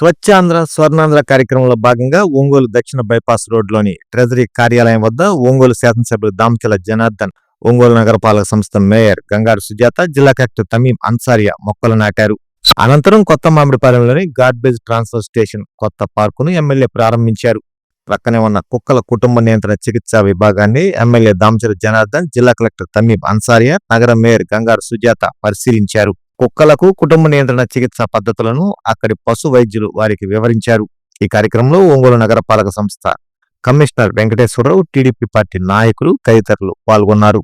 స్వచ్ఛాంధ్ర స్వర్ణాంధ్ర కార్యక్రమంలో భాగంగా ఒంగోలు దక్షిణ బైపాస్ రోడ్లోని ట్రెజరీ కార్యాలయం వద్ద ఒంగోలు శాసనసభ్యులు దామచల జనార్దన్ ఒంగోలు నగరపాలక సంస్థ మేయర్ గంగారు సుజాత జిల్లా కలెక్టర్ తమీం అన్సారియా మొక్కలు నాటారు. అనంతరం కొత్త మామిడిపాలెంలోని గార్బేజ్ ట్రాన్స్ఫర్ స్టేషన్ కొత్త పార్కును ఎమ్మెల్యే ప్రారంభించారు. ప్రక్కనే ఉన్న కుక్కల కుటుంబ నియంత్రణ చికిత్సా విభాగాన్ని ఎమ్మెల్యే దామచల జనార్దన్ జిల్లా కలెక్టర్ తమీం అన్సారియా నగర మేయర్ గంగారు సుజాత పరిశీలించారు. కుక్కలకు కుటుంబ నియంత్రణ చికిత్స పద్ధతులను అక్కడి పశు వైద్యులు వారికి వివరించారు. ఈ కార్యక్రమంలో ఒంగోలు నగరపాలక సంస్థ కమిషనర్ వెంకటేశ్వరరావు టీడీపీ పార్టీ నాయకులు తదితరులు పాల్గొన్నారు.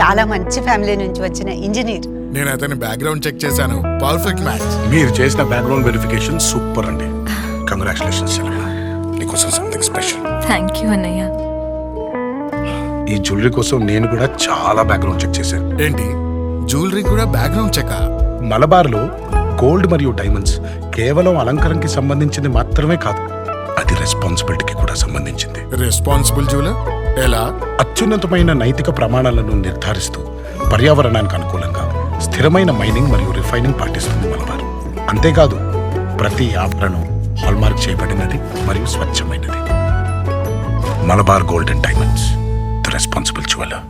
చాలా మంచి ఫ్యామిలీ నుంచి వచ్చిన ఇంజనీర్ నేను అతని బ్యాక్గ్రౌండ్ చెక్ చేశాను. పర్ఫెక్ట్ మ్యాచ్ మీరు చేసిన బ్యాక్గ్రౌండ్ వెరిఫికేషన్ సూపర్ అండి. కంగ్రాచులేషన్స్ నీకోసం సంథింగ్ స్పెషల్ థ్యాంక్ యూ అన్నయ్య ఈ జ్యువెలరీ కోసం నేను కూడా చాలా బ్యాక్గ్రౌండ్ చెక్ చేశాను. ఏంటి? జ్యువెలరీ కూడా బ్యాక్గ్రౌండ్ చెక్ మలబార్లో గోల్డ్ మరియు డైమండ్స్ కేవలం అలంకరణకి సంబంధించింది మాత్రమే కాదు. అది రెస్పాన్సిబిలిటీకి కూడా సంబంధించింది. రెస్పాన్సిబుల్ జ్యువెలర్ ఎలా? అత్యున్నతమైన నైతిక ప్రమాణాలను నిర్ధారిస్తూ పర్యావరణానికి అనుకూలంగా స్థిరమైన మైనింగ్ మరియు రిఫైనింగ్ పాటిస్తుంది మలబార్ అంతేకాదు ప్రతి ఆభరణం హాల్మార్క్ చేయబడినది మరియు స్వచ్ఛమైనది. Malabar gold and diamonds the responsible jeweller